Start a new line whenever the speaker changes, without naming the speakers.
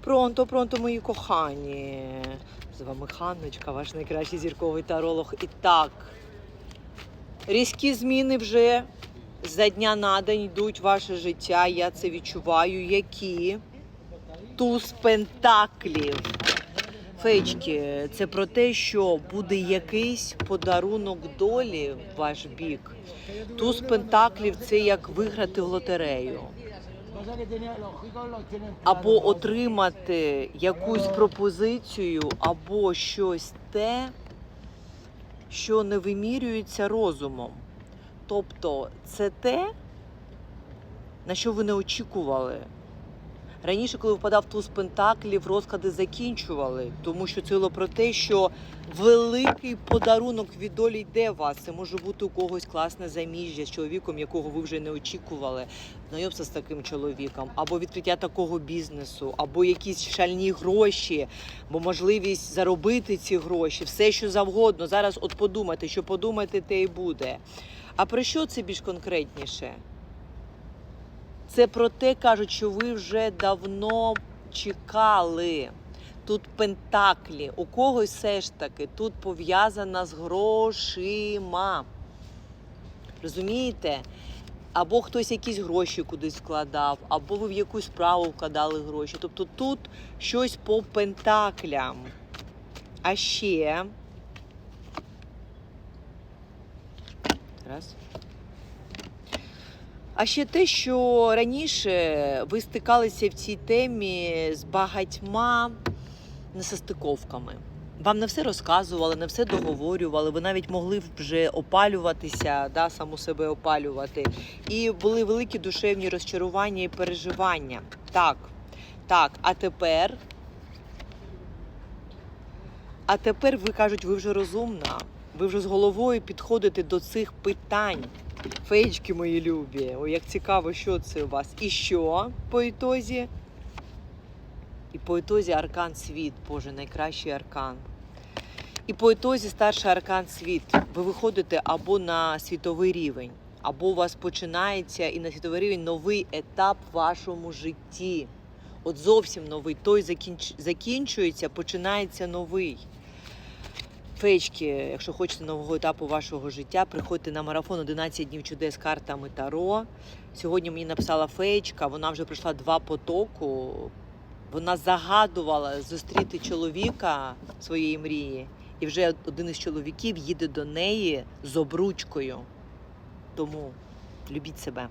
Пронто, пронто, мої кохані. З вами Ханночка, ваш найкращий зірковий таролог. І так, різкі зміни вже за дня на день йдуть в ваше життя. Я це відчуваю. Які? Туз пентаклів. Феєчки, це про те, що буде якийсь подарунок долі в ваш бік. Туз пентаклів це як виграти в лотерею. Або отримати якусь пропозицію, або щось те, що не вимірюється розумом. Тобто це те, на що ви не очікували. Раніше, коли впадав туз пентаклів, розклади закінчували, тому що це було про те, що великий подарунок від долі йде вас. Це може бути у когось класне заміжжя з чоловіком, якого ви вже не очікували. Знайомство з таким чоловіком, або відкриття такого бізнесу, або якісь шальні гроші, або можливість заробити ці гроші, все що завгодно. Зараз от подумайте, що подумаєте, те і буде. А про що це більш конкретніше? Це про те, кажуть, що ви вже давно чекали. Тут пентаклі. У когось все ж таки тут пов'язана з грошима. Розумієте? Або хтось якісь гроші кудись вкладав, або ви в якусь справу вкладали гроші. Тобто тут щось по пентаклям. А ще. Раз. А ще те, що раніше ви стикалися в цій темі з багатьма несостиковками. Вам не все розказували, не все договорювали. Ви навіть могли вже опалюватися, да, саму себе опалювати. І були великі душевні розчарування і переживання. Так, так. А тепер. А тепер ви кажуть, ви вже розумна. Ви вже з головою підходите до цих питань. Феєчки мої любі. Ой, як цікаво, що це у вас. І що по ітозі? І по ітозі аркан світ, Боже, найкращий аркан. І по ітозі старший аркан світ. Ви виходите або на світовий рівень, або у вас починається і на світовий рівень новий етап в вашому житті. От зовсім новий. Той закінч... закінчується, починається новий. Феєчки, якщо хочете нового етапу вашого життя, приходьте на марафон 11 днів чудес картами Таро. Сьогодні мені написала феєчка, вона вже пройшла два потоку. Вона загадувала зустріти чоловіка своєї мрії, і вже один із чоловіків їде до неї з обручкою. Тому любіть себе.